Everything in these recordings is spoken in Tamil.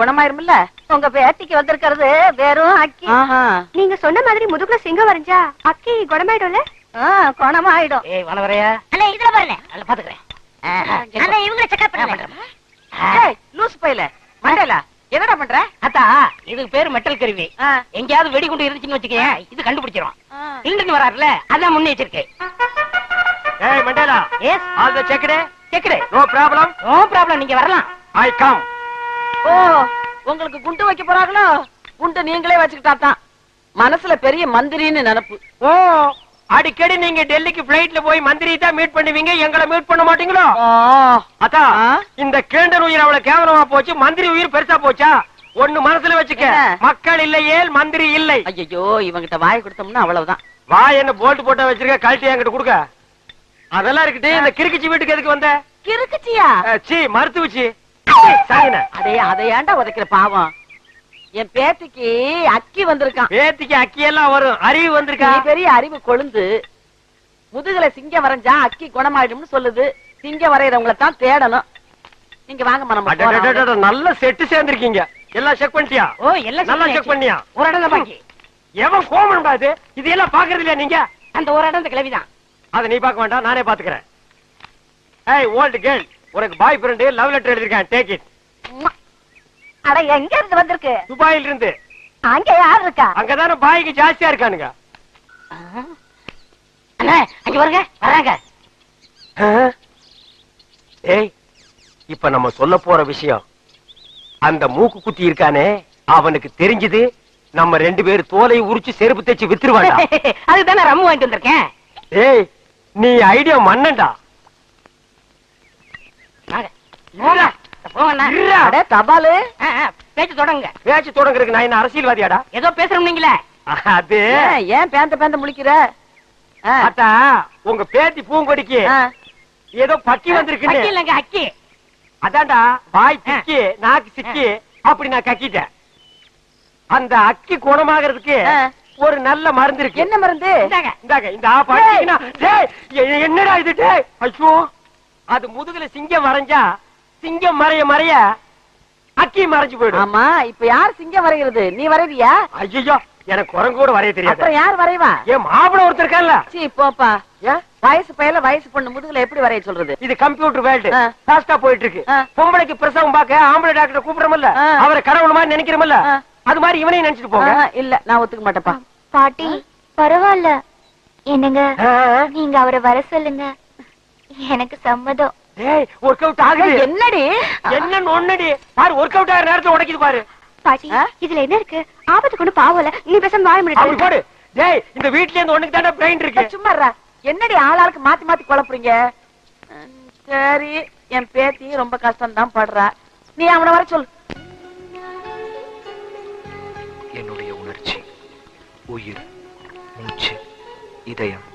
குணமாயிரும்ல உங்க பேத்திக்கு வந்திருக்கிறது வெறும் அக்கி. நீங்க சொன்ன மாதிரி முதுகுல சிங்கம் வரைஞ்சா அக்கி குணமாயிடும்ல? ஆ, குணமாயிடும். ஏய் வனவரையா அண்ணே இதுல பாருங்க. நல்ல பாத்துக்கிறேன். அண்ணே இவங்களை பண்ணுங்க. ஏய் லூஸ் மண்டேலா என்னடா பண்ற? அத்தா இதுக்கு பேரு மெட்டல் கருவி. எங்கேயாவது வெடிகுண்டு இருந்துச்சுன்னு வச்சுக்கேன் இது கண்டுபிடிச்சிரும். இன்டர்ன் வராருல அதான் முன்னெச்சரிக்கை Hey, Mandela. Yes No problem. No problem நீங்க வரலாம். Come. ஓ உங்களுக்கு குண்டு வைக்க போறாங்களோ? குண்டு நீங்களே வச்சுக்கிட்டா தான் மனசுல பெரிய மந்திரின்னு நினைப்பு. ஓ அடிக்கடி நீங்க டெல்லிக்கு பிளைட்ல போய் மந்திரி தான் மீட் பண்ணுவீங்க எங்களை மீட் பண்ண மாட்டீங்களோ? அத்தா? இந்த கேண்டர் உயிர் அவ்வளவு கேவலமா போச்சு மந்திரி உயிர் பெருசா போச்சா? ஒண்ணு மனசுல வச்சுக்க? மக்கள் இல்லையே மந்திரி இல்லை. ஐயோ இவங்கிட்ட வாய் கொடுத்தோம்னா அவ்வளவுதான். வா என்ன போல்ட் போட்டா வச்சிருக்க கழட்டி என்கிட்ட கொடுக்க. அதெல்லாம் இருக்கட்டு இந்த கிறுக்கிச்சி வீட்டுக்கு எதுக்கு வந்த? கிறுக்குச்சியா? சீ மருத்துவச்சி. அதே அதை ஏன்டா உதைக்கிற பாவம்? என் பேத்திக்கு அக்கி வந்திருக்கான் பேத்திக்கு அக்கி எல்லாம் வரும். அறிவு வந்திருக்கா? நீ பெரிய அறிவு கொழுந்து முதுகுல சிங்கம் வரைஞ்சா அக்கி குணமாயிடும்னு சொல்லுது. சிங்கம் வரையறவங்கள தான் தேடணும். நீங்க வாங்க நம்ம நல்ல செட்டு சேர்ந்திருக்கீங்க. எல்லாம் செக் பண்ணிட்டியா? ஓ எல்லாம் நல்லா செக் பண்ணியா? ஒரு இடம் பாக்கி. எவன் கோமன் இது? இது எல்லாம் பாக்குறது இல்லையா நீங்க? அந்த ஒரு இடம் இந்த கிளவிதான் அதை நீ பார்க்க வேண்டாம் நானே பாத்துக்கிறேன் ஏய் ஓல்ட் கேர்ள் உனக்கு பாய் ஃப்ரெண்ட் லவ் லெட்டர் எழுதிருக்கேன் டேக் இட் அட எங்க இருந்து வந்திருக்கு? துபாயில இருந்து அங்க யார் இருக்கா? அங்கதானே பாய்க்கு ஜாஸ்தியா இருக்கானுங்க. அண்ணா அங்க வருங்க வராங்க. ஏய் இப்ப நம்ம சொல்ல போற விஷயம் அந்த மூக்கு குத்தி இருக்கானே அவனுக்கு தெரிஞ்சது நம்ம ரெண்டு பேரும் தோலை உரிச்சு செருப்பு தைச்சு வித்துருவாண்டா அதுக்கு தானே ரம்மு வாங்கிட்டு வந்திருக்கேன். ஏய் நீ ஐடியா மன்னன்டா வாங்க போங்க போங்கண்ணா இருடா. அட தபாலு. பேச்சு தொடங்குங்க. பேச்சு தொடங்குறதுக்கு நான் என்ன அரசியல்வாதியாடா? ஏதோ பேசுறோம் நீங்களே. அது. ஏன், பேந்த பேந்த முழிக்கிற? அத்தா உங்க பேத்தி பூங்கொடிக்கு. ஏதோ பக்கி அக்கி வந்திருக்குன்னு இல்லைங்க அக்கி அதான்டா வாய் திக்கி நாக்கு சிக்கி அப்படி நான் கக்கிட்டேன். அந்த அக்கி குணமாகறதுக்கு. ஒரு நல்ல மருந்து இருக்கு. என்ன மருந்து? இந்தாங்க இந்த என்னடா இது ஐயோ அது முதுகுல சிங்கம் வரைஞ்சா சிங்கம் மறைய மறைய அக்கி மறைஞ்சு போயிடும். ஆமா இப்ப யார் சிங்கம் வரைகிறது நீ வரைவியா ஐயோ எனக்கு குரங்கு கூட வரைய தெரியாது. அப்புறம் யார் வரைவா ஏன் மாப்பிள ஒருத்தர் இருக்கான்ல சீ போப்பா. வயசு பையல வயசு பொண்ணு முதுகுல எப்படி வரைய சொல்றது? இது கம்ப்யூட்டர் வேர்ல்டு ஆ. ஃபாஸ்டா போயிட்டு இருக்கு. பொம்பளைக்கு பிரசவம் பார்க்க ஆம்பளை டாக்டர் கூப்பிடுறோம்ல ஆ. அவரை கடவுள் மாதிரி நினைக்கிறோம்ல ஆ. அது மாதிரி இவனையும் நினைச்சிட்டு போங்க. இல்ல நான் ஒத்துக்க மாட்டேப்பா பாட்டி பரவாயில்ல. என்னங்க. நீங்க அவரை வர சொல்லுங்க. எனக்கு சம்மதம். டேய் ஒர்க் அவுட் ஆகுது என்னடி? என்னன்னு ஒண்ணுடி. பாரு ஒர்க் அவுட் ஆகிற நேரத்துல உடைக்குது பாரு. பாட்டி ஆ? இதுல என்ன இருக்கு? ஆபத்து கொண்டு பாவல. நீ பேசாம வாழ அப்படி முடியாது போடு. டேய் இந்த வீட்ல இருந்து ஒண்ணுக்கு தாண்டா பிரெயின் இருக்கு. சும்மா இருடா. என்னடி ஆளாளுக்கு மாத்தி மாத்தி குழப்புறீங்க? ம், சரி என் பேத்தி ரொம்ப கஷ்டம் தான் படுறா. நீ அவனை வர சொல். என்னுடைய உணர்ச்சி உயிர் மூச்சு இதயம்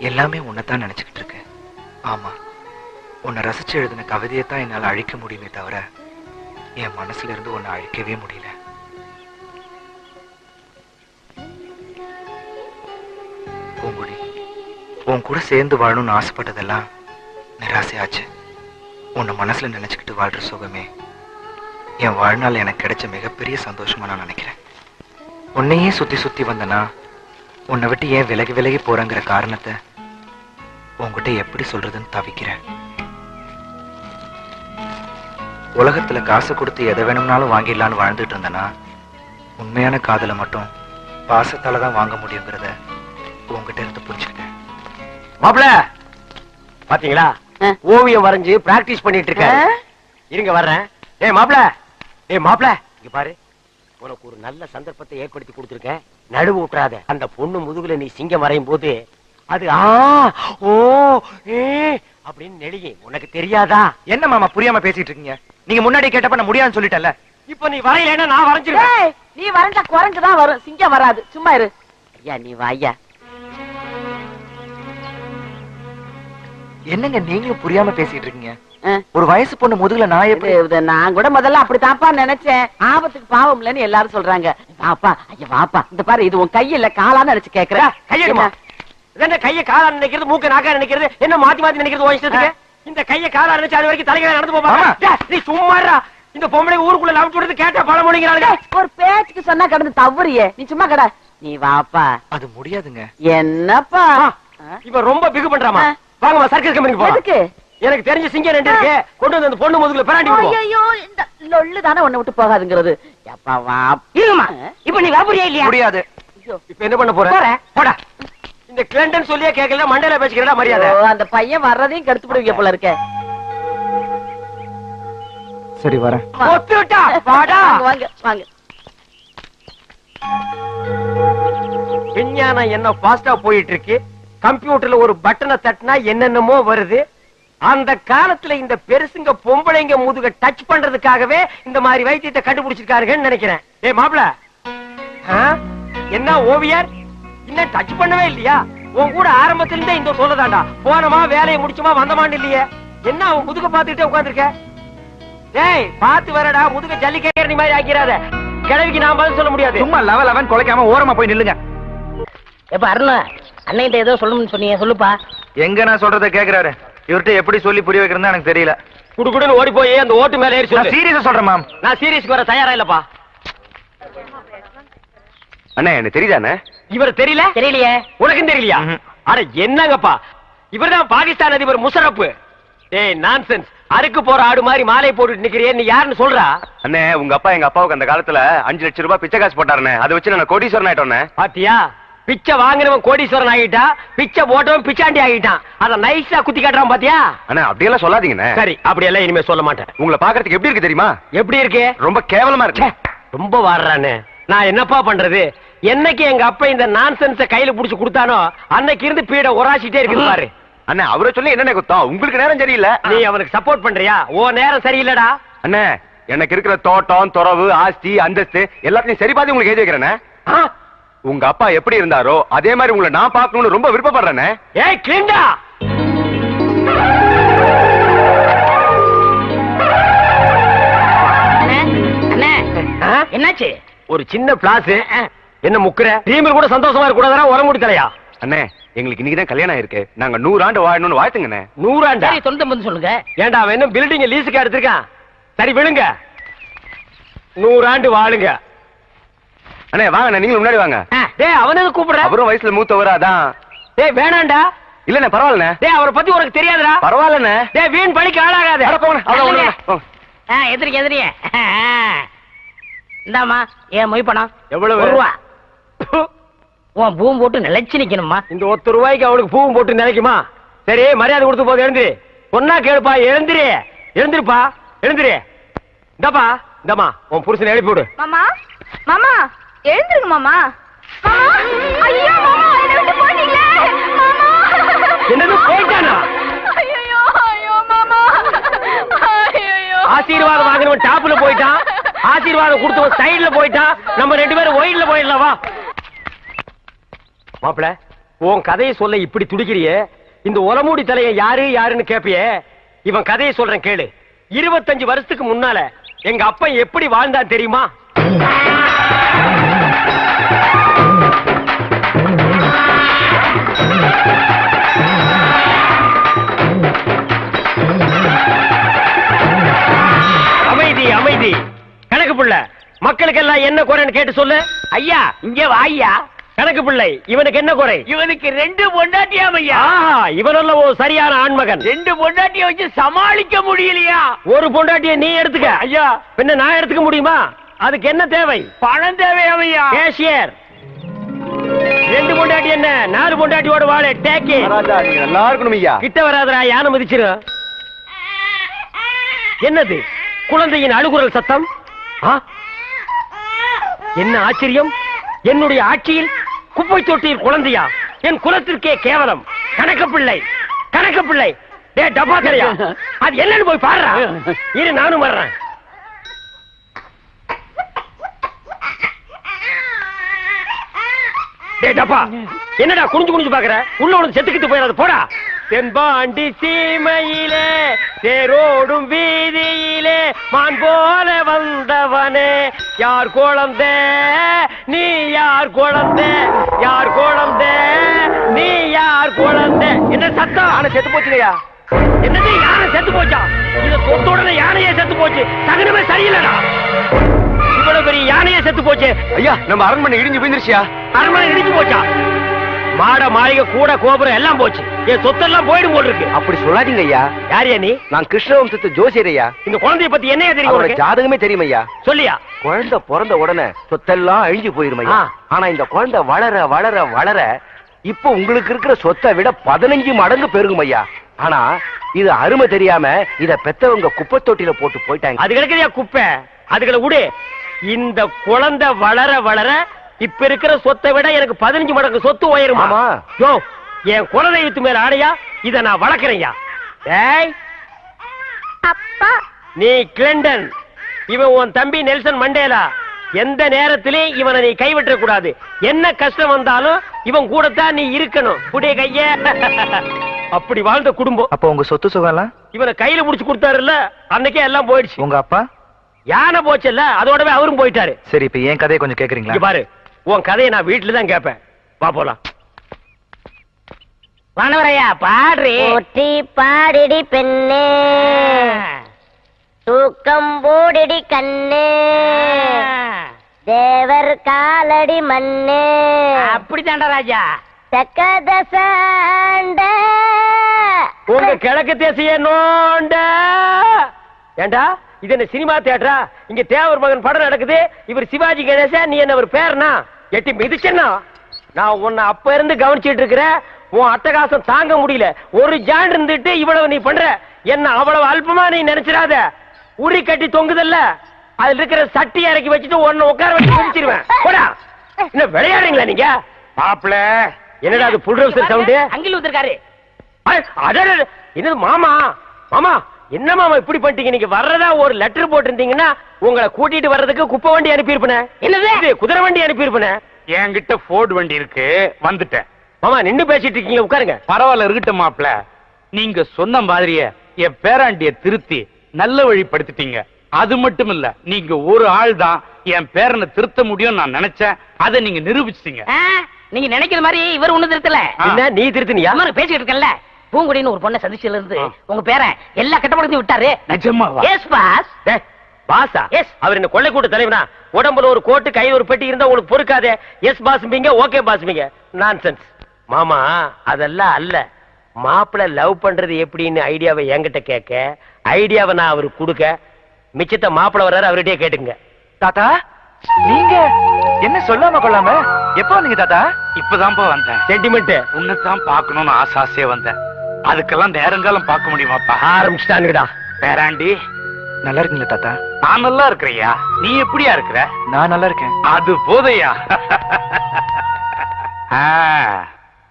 எல்லாமே உன்னைத்தான் நினைச்சுக்கிட்டு இருக்கேன் ஆமா உன்னை ரசிச்சு எழுதின கவிதையை தான் என்னால அழிக்க முடியுமே தவிர என் மனசுல இருந்து உன்னை அழிக்கவே முடியல. பூங்குடி உன் கூட சேர்ந்து வாழணும்னு ஆசைப்பட்டதெல்லாம் நிராசையாச்சு. உன்னை மனசுல நினைச்சுக்கிட்டு வாழ்ற சுகமே என் வாழ்நாள் எனக்கு கிடைச்ச மிகப்பெரிய சந்தோஷமா நான் நினைக்கிறேன். உன்னையே சுத்தி சுத்தி வந்தனா உன்னை விட்டு ஏன் விலகி விலகி போறேங்கிற காரணத்தை உன்கிட்ட எப்படி சொல்றதுன்னு தவிக்கிறேன். உலகத்துல காசு கொடுத்து எதை வேணும்னாலும் வாங்கிடலான்னு வாழ்ந்துட்டு இருந்தனா உண்மையான காதலை மட்டும் பாசத்தால தான் வாங்க முடியுங்கிறத உன்கிட்ட இருந்து புரிஞ்சுக்கிட்டேன். மாப்பிள! பாத்தீங்களா. ஓவியம் வரைஞ்சு பிராக்டிஸ் பண்ணிட்டு இருக்காரு ஆ? இருங்க வர்றேன். ஏய் மாப்பிள! ஏய் மாப்பிள! இங்க பாரு. உனக்கு ஒரு நல்ல சந்தர்ப்பத்தை ஏற்படுத்தி கொடுத்துருக்கேன் நடுவு விட்டுறாத அந்த பொண்ணு முதுகுல நீ சிங்கம் வரையும் போது அது ஆ ஓ ஏ அப்படின்னு நெளிகை உனக்கு தெரியாதா? என்ன மாமா புரியாம பேசிட்டு இருக்கீங்க? நீங்க முன்னாடி கேட்டப்ப நான் முடியாதுன்னு சொல்லிட்டேன்ல. இப்ப நீ வரையலைன்னா நான் வரைஞ்சிருவேன். ஏய், நீ வரைஞ்சா குரங்கு தான் வரும். சிங்கம் வராது. சும்மா இரு. ஐயா நீ வாயா என்னங்க நீங்களும் புரியாம பேசிட்டு இருக்கீங்க. ஒரு வயசு பொண்ணு முதுகுல நான் எப்படி நான் கூட முதல்ல அப்படித்தான்ப்பா நினைச்சேன். ஆபத்துக்கு பாவம் இல்லைன்னு எல்லாரும் சொல்றாங்க. வாப்பா ஐயா வாப்பா. இந்த பாரு இது உன் கையில காலான்னு நினைச்சு கேக்குறேன். கையெடுமா? என்ன? கைய காலா நினைக்கிறது மூக்க நாக்கா நினைக்கிறது என்ன மாத்தி மாத்தி நினைக்கிறது உன் இஷ்டத்துக்கு? இந்த கைய காலா நினைச்சு அது வரைக்கும் தலைகளை நடந்து ஆமா. நீ சும்மாடா இந்த பொம்பளை ஊருக்குள்ள லவ் விடுறது கேட்டா பல மணிங்கிறாளுங்க ஒரு பேச்சுக்கு சொன்னா கடந்து தவறியே. நீ சும்மா கடை. நீ வாப்பா. அது முடியாதுங்க. என்னப்பா? இவன் ரொம்ப பிகு பண்றாமா. வாங்கம்மா சர்க்கஸ் கம்பெனிக்கு போலாம். எதுக்கு? எனக்கு தெரிஞ்ச சிங்கம் ரெண்டு இருக்கு. கொண்டு வந்து அந்த பொண்ணு முதுகுல பிராண்டி ஐயோ இந்த லொள்ளு தானே உன்னை விட்டு போகாதுங்கிறது. எப்பா வா. இருமா இப்ப நீ வரப்புரியா இல்லையா? முடியாது. இப்ப என்ன பண்ண போற. போடா. இந்த கிளண்டன் சொல்லியே கேட்கல மண்டையில பேசிக்கிறடா மரியாதை. அந்த பையன் வர்றதையும் கெடுத்து விடுவீங்க போல இருக்க. சரி வாடா. வாங்க வாங்க வாங்க. விஞ்ஞானம் என்ன ஃபாஸ்டா போயிட்டு இருக்கு கம்ப்யூட்டர்ல ஒரு பட்டனை தட்டினா என்னென்னமோ வருது. அந்த காலத்துல இந்த பெருசுங்க பொம்பளைங்க முதுக டச் பண்றதுக்காகவே இந்த மாதிரி வைத்தியத்தை கண்டுபிடிச்சிருக்காருங்கன்னு நினைக்கிறேன். ஏ மாப்ள என்ன ஓவியர்? இன்னும் டச் பண்ணவே இல்லையா? உன் கூட ஆரம்பத்துல இருந்தே இந்த சொல்லதாண்டா போனமா வேலையை முடிச்சுமா வந்தமான்னு இல்லையே. என்ன அவன் முதுக பாத்துக்கிட்டே உட்கார்ந்திருக்க? டேய் பாத்து வரடா முதுக ஜல்லிக்கேறி மாதிரி ஆக்கிறாத. கிழவிக்கு நான் பதில் சொல்ல முடியாது. சும்மா லெவல் லெவன் குலைக்காம ஓரமா போய் நில்லுங்க. எப்ப அருணா அண்ணன் ஏதோ சொல்லணும்னு சொன்னீங்க சொல்லுப்பா. எங்க நான் சொல்றத கேக்குறாரு? இவர்கிட்ட எப்படி சொல்லி புரிய வைக்கிறதுன்னு எனக்கு தெரியல. குடுகுடுன்னு ஓடி போய் அந்த ஓட்டு மேல ஏறி நான் சொல்லு. சீரியஸா சொல்றேன் மேம் நான் சீரியஸ்க்கு வர தயாரா இல்லப்பா. அண்ணா எனக்கு தெரியுதானே இவர் தெரியல? தெரியலையே. உனக்கும் தெரியலையா. அட என்னங்கப்பா? இவர்தான் பாகிஸ்தான் அதிபர் முஷரப் ஏய் நான்சென்ஸ் அறுக்கு போற ஆடு மாதிரி மாலை போட்டுட்டு நிக்கிறியே நீ யாருன்னு சொல்றா? அண்ணே உங்க அப்பா எங்க அப்பாவுக்கு அந்த காலத்துல அஞ்சு லட்சம் ரூபாய் பிச்சை காசு போட்டாருண்ணே. அதை வச்சு நான் கோடீஸ்வரன் ஆயிட்டோண்ணே. பாத்தியா? பிச்சை வாங்கினவன் கோடீஸ்வரன் ஆகிட்டான் பிச்சை போட்டவன் பிச்சாண்டி ஆகிட்டான். அத நைஸா குத்தி காட்டுறான் பாத்தியா? அண்ணா அப்படியெல்லாம் சொல்லாதீங்கண்ணே. சரி அப்படி எல்லாம் இனிமே சொல்ல மாட்டேன். உங்களை பாக்குறதுக்கு எப்படி இருக்கு தெரியுமா? எப்படி இருக்கு? ரொம்ப கேவலமா இருக்கு. ரொம்ப வாடுறானே. நான் என்னப்பா பண்றது? என்னைக்கு எங்க அப்பா இந்த நான்சென்ஸ கையில புடிச்சு கொடுத்தானோ அன்னைக்கு இருந்து பீட உராசிட்டே இருக்குது பாரு. அண்ணே அவரை சொல்லி என்னண்ணே குத்தம்? உங்களுக்கு நேரம் சரியில்லை. நீ அவனுக்கு சப்போர்ட் பண்றியா? ஓ நேரம் சரியில்லடா. அண்ணே எனக்கு இருக்கிற தோட்டம் துறவு ஆஸ்தி அந்தஸ்து எல்லாத்தையும் சரி பார்த்து உங்களுக்கு எழுதி வைக்கிறேண்ணே. ஆ? உங்க அப்பா எப்படி இருந்தாரோ அதே மாதிரி உங்களை நான் பார்க்கணும்னு ரொம்ப விருப்பப்படுறேண்ணே. ஏய் ஆ? என்னாச்சு? ஒரு சின்ன பிளாஸ் என்ன முக்குற? டீமில் கூட சந்தோஷமா இருக்க கூடாதா உரம் முடிக்கலையா? அண்ணே எங்களுக்கு இன்னைக்கு தான் கல்யாணம் ஆயிருக்கு. நாங்க நூறு ஆண்டு வாழணும்னு வாழ்த்துங்கண்ணே. நூறாண்டா? சரி தொண்ணூத்தி ஒன்பது சொல்லுங்க. ஏண்டா அவன் என்ன பில்டிங் லீஸுக்கு எடுத்திருக்கான். சரி விழுங்க. நூறாண்டு வாழுங்க. அண்ணே வாங்கண்ணே நீங்களும் முன்னாடி வாங்க. டேய் அவனுக்கு கூப்பிடுற? அவரும் வயசுல மூத்தவரா அதான். டேய் வேணாண்டா. இல்லண்ணே பரவாயில்லண்ணே. டேய் அவரை பத்தி உனக்கு தெரியாதுடா. பரவாயில்லண்ணே. டேய் வீண் பழிக்கு ஆளாகாத. அட அவ்வளவு. போங்க. ஆ, எதிரிங்க எதிரிங்க இந்தாமா ஏன் மொய் பணம்? எவ்வளவு? ரூபா. உன் பூம் போட்டு நிலைச்சு நிக்கணுமா இந்த ஒத்து ரூபாய்க்கு அவனுக்கு பூவும் போட்டு நினைக்குமா சரி மரியாதை கொடுத்து போது எழுந்திரி. சொன்னா கேளுப்பா எழுந்திரி. எழுந்திருப்பா எழுந்திரி. இந்தப்பா இந்தம்மா உன் புருஷனை எழுப்பி விடு. மாமா மாமா எழுந்துருங்க மாமா. மாமா ஐயோ மாமா என்னை விட்டு போனீங்களே. மாமா. என்னது போயிட்டானா? ஐயோ ஐயோ மாமா. ஐயோ ஆசீர்வாதம் வாங்கினவன் டாப்ல போயிட்டான். ஆசீர்வாதம் கொடுத்தவன் சைடுல போயிட்டான். நம்ம ரெண்டு பேரும் ஒயிட்ல போயிடலாம் வா. மாப்பிள உன் கதையை சொல்ல இப்படி துடிக்கிறியே? இந்த ஒலமூடி தலைய யாரு யாருன்னு கேப்பியே? இவன் கதையை சொல்றேன் கேளு. இருபத்தஞ்சு வருஷத்துக்கு முன்னால எங்க அப்பா எப்படி வாழ்ந்தான் தெரியுமா? அமைதி அமைதி. கணக்கு புள்ள மக்களுக்கெல்லாம் என்ன குறைன்னு கேட்டு சொல்லு. ஐயா இங்க வாய்யா. கணக்கு பிள்ளை இவனுக்கு என்ன குறை? இவனுக்கு ரெண்டு பொண்டாட்டியாம் ஐயா இவனல்ல ஓ சரியான ஆண்மகன். ரெண்டு பொண்டாட்டிய வச்சு சமாளிக்க முடியலையா? ஒரு பொண்டாட்டிய நீ எடுத்துக்க. ஐயா. பின்ன நான் எடுத்துக்க முடியுமா? அதுக்கு என்ன தேவை? பணம் தேவையாம் ஐயா கேஷியர். ரெண்டு பொண்டாட்டி என்ன? நாலு பொண்டாட்டியோட வாழ டேக்கி நல்லா இருக்கணும் ஐயா. கிட்ட வராதடா யானை மிதிச்சிரும் என்னது? குழந்தையின் அழுகுரல் சத்தம்? என்ன ஆச்சரியம்? என்னுடைய ஆட்சியில் குப்பை தொட்டியில் குழந்தையா? என் குலத்திற்கே கேவலம். கணக்க பிள்ளை. கணக்க பிள்ளை. டே டப்பா தெரியா? அது என்னன்னு போய் பாடுறா இரு நானும் வர்றேன். டே டப்பா. என்னடா குனிஞ்சு குனிஞ்சு பாக்குற? உள்ள உனக்கு செத்துக்கிட்டு போயிடாது. போடா. தென்பாண்டி சீமையிலே தேரோடும் வீதியிலே மான் போல வந்தவனே. யார் குழந்தை நீ யார் குழந்தை யார் குழந்தை நீ யார் குழந்தை என்ன சத்தம் ஆனா செத்து போச்சுங்கய்யா. என்னது? யானை செத்து போச்சா? இது தொட்ட உடனே யானையே செத்து போச்சு. தகுனமே சரியில்லடா. இவ்வளவு பெரிய யானையே செத்து போச்சு. ஐயா நம்ம அரண்மனை இடிஞ்சு போயிருச்சியா அரண்மனை இடிஞ்சு போச்சா? மாட மாளிகை கூட கோபுரம் எல்லாம் போச்சு. என் சொத்தெல்லாம் போயிடும் போல் இருக்கு அப்படி சொல்லாதீங்க ஐயா. யாரியா நீ? நான் கிருஷ்ணவம்சத்து ஜோசியர் ஐயா. இந்த குழந்தைய பத்தி என்னையா தெரியும் ஜாதகமே தெரியும் ஐயா. சொல்லியா? குழந்தை பிறந்த உடனே சொத்தெல்லாம் அழிஞ்சு போயிரும் ஐயா. ஆனா இந்த குழந்தை வளர வளர வளர இப்போ உங்களுக்கு இருக்கிற சொத்தை விட பதினஞ்சு மடங்கு பெருகும் ஐயா. ஆனா இது அருமை தெரியாம இத பெத்தவங்க குப்பை தொட்டில போட்டு போயிட்டாங்க. அது கிடக்குறியா குப்பை? அதுகளை விடு இந்த குழந்தை வளர வளர இப்ப இருக்கிற சொத்தை விட எனக்கு பதினஞ்சு மடங்கு சொத்து உயருமா? ஆமா. யோ என் குலதெய்வத்து மேல ஆடையா? இத நான் ஏய் அப்பா. நீ கிளண்டன். இவன் உன் தம்பி நெல்சன் மண்டேலா. எந்த நேரத்திலையும் இவனை நீ கைவிட்ட கூடாது. என்ன கஷ்டம் வந்தாலும் இவன் கூடத்தான் நீ இருக்கணும். புடிய கைய. அப்படி வாழ்ந்த குடும்பம். அப்போ உங்க சொத்து சுகம்லாம்? இவனை கையில புடிச்சு கொடுத்தாருல்ல அன்னைக்கே எல்லாம் போயிடுச்சு. உங்க அப்பா? யானை போச்சுல்ல அதோடவே அவரும் போயிட்டாரு. சரி இப்ப என் கதையை கொஞ்சம் இங்க கேக்குறீங்களா பாரு. உன் கதையை நான் வீட்டுல தான் கேட்பேன் வா போலாம். வானவரையா பாடுறி. போற்றி பாடிடி பெண்ணே. தூக்கம் போடிடி கண்ணே. தேவர் காலடி மண்ணே. அப்படித்தான்டா ராஜா. தக்கதசாண்ட உங்க கிழக்கு தேசிய நோண்ட. ஏண்டா இது என்ன சினிமா தியேட்டரா? இங்க தேவர் மகன் படம் நடக்குது. இவர் சிவாஜி கணேசன் நீ என்ன ஒரு பேர்னா? எட்டி மிதிச்சனா நான் உன்னை அப்ப இருந்து கவனிச்சிட்டு இருக்கிறேன் உன் அட்டகாசம் தாங்க முடியல. ஒரு ஜான் இருந்துட்டு இவ்வளவு நீ பண்ற. என்ன அவ்வளவு அல்பமா நீ நினைச்சிடாத. உரி கட்டி தொங்குதல்ல. அதுல இருக்கிற சட்டி இறக்கி வச்சுட்டு உன்னை உட்கார வச்சு மிதிச்சிருவேன். போடா. என்ன விளையாடுறீங்களா நீங்க? மாப்பிள. என்னடா அது புல் சவுண்டு? அங்கில் ஊத்திருக்காரு அட, அடடட, என்னது மாமா? மாமா என்ன மாமா இப்படி பண்ணிட்டீங்க? நீங்க வர்றதா ஒரு லெட்டர் போட்டிருந்தீங்கன்னா உங்களை கூட்டிட்டு வர்றதுக்கு குப்பை வண்டி அனுப்பியிருப்பேன். என்னது? இது குதிரை வண்டி அனுப்பியிருப்பேன். என்கிட்ட ஃபோர்டு வண்டி இருக்கு. வந்துட்டேன். மாமா நின்னு பேசிட்டு இருக்கீங்க உட்காருங்க. பரவாயில்ல இருக்கட்டும் மாப்ள நீங்க சொன்ன மாதிரியே என் பேராண்டிய திருத்தி நல்ல வழிப்படுத்திட்டீங்க அது மட்டும் இல்ல நீங்க ஒரு ஆள் தான் என் பேரனை திருத்த முடியும் நான் நினைச்சேன். அதை நீங்க நிரூபிச்சிட்டீங்க. நீங்க நினைக்கிற மாதிரி இவர் ஒண்ணு திருத்தல. நீ திருத்தினியா? பேசிட்டு இருக்கேன்ல. பூங்குடின்னு ஒரு பொண்ணை சந்திச்சதுல இருந்து. உங்க பேரன் எல்லா கட்டப்படுத்தி விட்டாரு. நிஜமாவா? எஸ் பாஸ் பாஸா? Yes. அவர் என்ன கொள்ளை கூட்டு தலைவனா? உடம்புல ஒரு கோட்டு கையில ஒரு பெட்டி இருந்தா உங்களுக்கு பொறுக்காதே. எஸ் பாஸ்பீங்க ஓகே பாஸ்பீங்க நான்சென்ஸ் மாமா அதெல்லாம் அல்ல. மாப்பிள லவ் பண்றது எப்படின்னு ஐடியாவை என்கிட்ட கேட்க ஐடியாவை நான் அவருக்கு கொடுக்க மிச்சத்தை மாப்பிள வர்றாரு அவர்கிட்டயே கேட்டுங்க தாத்தா நீங்க என்ன சொல்லாம கொள்ளாம? எப்போ வந்தீங்க தாத்தா? இப்பதான்ப்பா வந்தேன். சென்டிமெண்ட் உன்னைத்தான் பார்க்கணும்னு ஆசை ஆசையா வந்தேன். அதுக்கெல்லாம் நேரங்காலம் பார்க்க முடியுமாப்பா? ஆரம்பிச்சுட்டானுடா பேராண்டி நல்லா இருக்கீங்களா தாத்தா? நான் நல்லா இருக்கிறையா நீ எப்படியா இருக்கிற? நான் நல்லா இருக்கேன். அது போதையா?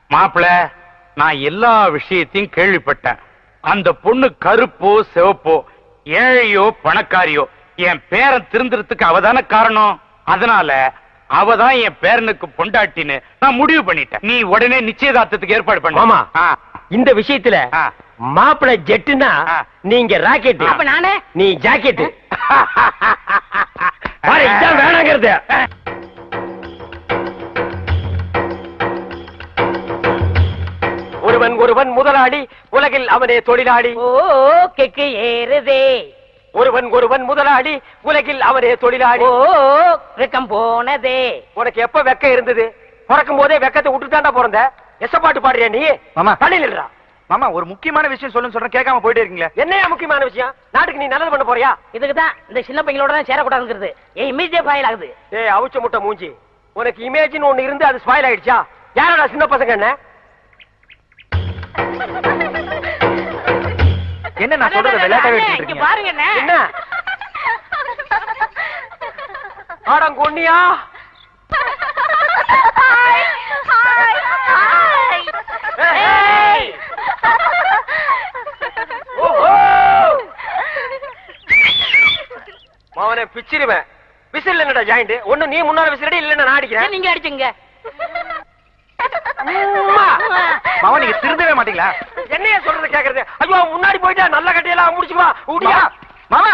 மாப்பிள நான் எல்லா விஷயத்தையும் கேள்விப்பட்டேன். அந்த பொண்ணு கருப்போ சிவப்போ ஏழையோ பணக்காரியோ என் பேரன் திருந்துறதுக்கு அவதானே காரணம்? அதனால அவதான் என் பேரனுக்கு பொண்டாட்டின்னு நான் முடிவு பண்ணிட்டேன். நீ உடனே நிச்சயதார்த்தத்துக்கு ஏற்பாடு பண்ண. இந்த விஷயத்துல. மாப்பிள ஜெட்டுனா. நீங்க ராக்கெட் அப்ப நானு? நீ ஜாக்கெட் இதான் வேணாங்கிறது. ஒருவன் ஒருவன் முதலாளி உலகில் அவனே தொழிலாளி. ஓ கெக்கு ஏறுதே. ஒருவன் ஒருவன் முதலாளி உலகில் அவனே தொழிலாளி. ஓ வெக்கம் போனதே. உனக்கு எப்ப வெக்கம் இருந்தது? பிறக்கும் போதே வெக்கத்தை விட்டுட்டாண்டா பிறந்த? எச பாட்டு பாடுறியா நீ? மாமா. தள்ளிடுறா மாமா ஒரு முக்கியமான விஷயம் சொல்லுன்னு சொல்றேன். கேட்காம போயிட்டே இருக்கீங்களே. என்னையா முக்கியமான விஷயம்? நாட்டுக்கு நீ நல்லது பண்ண போறியா? இதுக்கு தான் இந்த சின்ன பையங்களோட தான் சேரக்கூடாதுங்கிறது. ஏன் இமேஜே ஃபைல் ஆகுது. ஏய் அவுச்ச முட்டை மூஞ்சி. உனக்கு இமேஜின் ஒண்ணு இருந்து அது ஸ்பாயில் ஆயிடுச்சா? யாரோட சின்ன பசங்க என்ன? என்ன நான் சொல்றத விளையாட்டாவே எடுத்துட்டு பாருங்க அண்ணே. என்ன ஆடம் கொன்னியா மவனை பிச்சிருவேன். விசில் என்னடா ஜாயிண்ட் ஒண்ணு நீ முன்னால விசிலடி இல்லன்னா நான் அடிக்கிறேன். நீங்க அடிச்சுங்க! மாமா நீங்க திருந்தவே மாட்டீங்களா? என்னைய சொல்றது கேக்குறது? ஐயோ முன்னாடி போயிட்டா நல்ல கட்டையெல்லாம் முடிச்சுக்குவா. உடியா மாமா!